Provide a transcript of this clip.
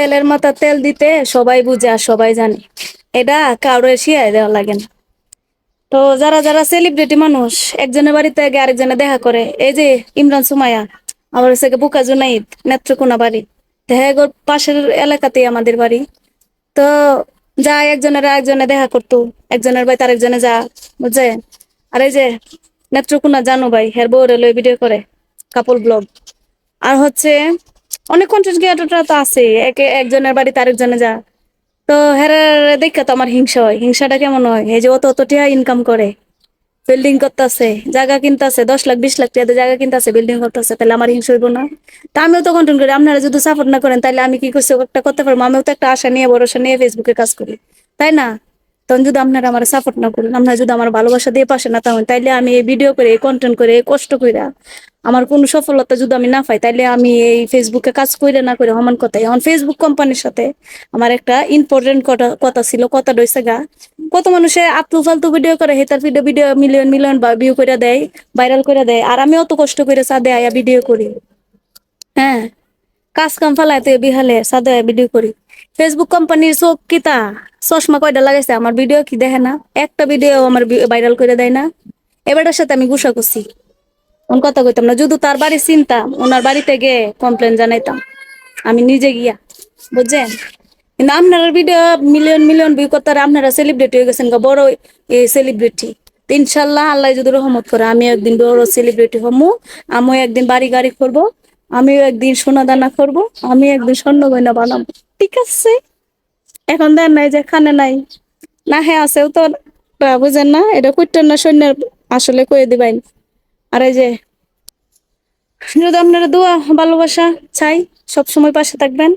তেলের মাথা তেল দিতে সবাই বুঝে আর সবাই জানে। এটা কারোর শিয়ায় দেওয়া লাগে না। তো যারা যারা সেলিব্রিটি মানুষ, একজনের বাড়িতে আগে আরেকজনে দেখা করে, এই যে ইমরান সুমাইয়া, আমার হচ্ছে বুকা জুনাইদ, নেত্রকোনা বাড়ি। দেখা পাশের এলাকাতেই আমাদের বাড়ি। তো যা একজনের, আরেকজনে দেখা করতো, একজনের বাড়িতে আরেকজনে যা বুঝছে? আর এই যে নেত্রকোনা জানো ভাই, হের বউরে লই ভিডিও করে কাপল ব্লগ আর হচ্ছে অনেক ক্রিয়েটররা তো আছে। একে একজনের বাড়িতে আরেকজনে যা। তো হ্যাঁ দেখে তো আমার হিংসা হয়। হিংসাটা কেমন হয়? এই যে অত অত টিয়া ইনকাম করে। বিল্ডিং করতেছে, জায়গা কিনতেছে, দশ লাখ, বিশ লাখ টাকা জায়গা কিনতেছে বিল্ডিং করতেছে, তাহলে আমার হিংসা হইব না। তা আমিও তো কন্টেন্ট করি। আপনারা যদি সাপোর্ট না করেন, তাহলে আমি কি করছি? একটা করতে পারব? আমিও তো একটা আশা নিয়ে, ভরসা নিয়ে ফেসবুকে কাজ করি। তাই না? তখন যদি আপনারা আমার সাপোর্ট না করেন, আপনারা যদি আমার ভালোবাসা দিয়ে পাশে না থাকেন, তাইলে আমি এই ভিডিও করে, এই কন্টেন্ট করে, এই কষ্ট কইরা আমার কোনো সফলতা যদি আমি না পাই, তাইলে আমি এই ফেসবুকে কাজ করে না করে সমান কথাই। এখন ফেসবুক কোম্পানির সাথে আমার একটা ইম্পর্টেন্ট কথা কথা ছিল কথা রয়েছে গা, কত মানুষে আতু ফালতু ভিডিও করে হেতার ভিডিও ভিডিও মিলিয়ন মিলিয়ন বা ভিউ করে দেয় ভাইরাল করে দেয়, আর আমি অত কষ্ট করে সাদে আয়া ভিডিও করি। হ্যাঁ কাজ কাম ফালাইতে বিহালে সাদা ভিডিও করি। ফেসবুক কোম্পানির চোখ কিতা? চশমা কয়টা লাগাইছে? আমার ভিডিও কি দেখে না? একটা ভিডিও আমার ভাইরাল করে দেয় না। এবারের সাথে আমি গুসা করছি। কোন কথা কইতাম না যদি তার বাড়ি চিনতাম, ওনার বাড়িতে গিয়ে কমপ্লেন জানাইতাম। আমি নিজে গিয়া, বুঝছেন? কিন্তু আপনারা ভিডিও মিলিয়ন মিলিয়ন ভিউ করতে আপনারা সেলিব্রিটি হয়ে গেছেন বড় সেলিব্রিটি ইনশাল্লাহ আল্লাহ যদি রহমত করে আমি একদিন বড় সেলিব্রিটি হমু, আমিও একদিন বাড়ি গাড়ি করব আমিও একদিন সোনা দানা করব আমি একদিন স্বর্ণ গয়না বানাবো। ঠিক আছে? এখন দেন নাই যে খানে নাই। না হ্যাঁ আছেও তো বুঝেন না, এটা কইতেন না সৈন্যের আসলে কয়ে দিবাইন আর এই যে, যদি আপনারা দোয়া, ভালোবাসা চাই সব সময় পাশে থাকবেন।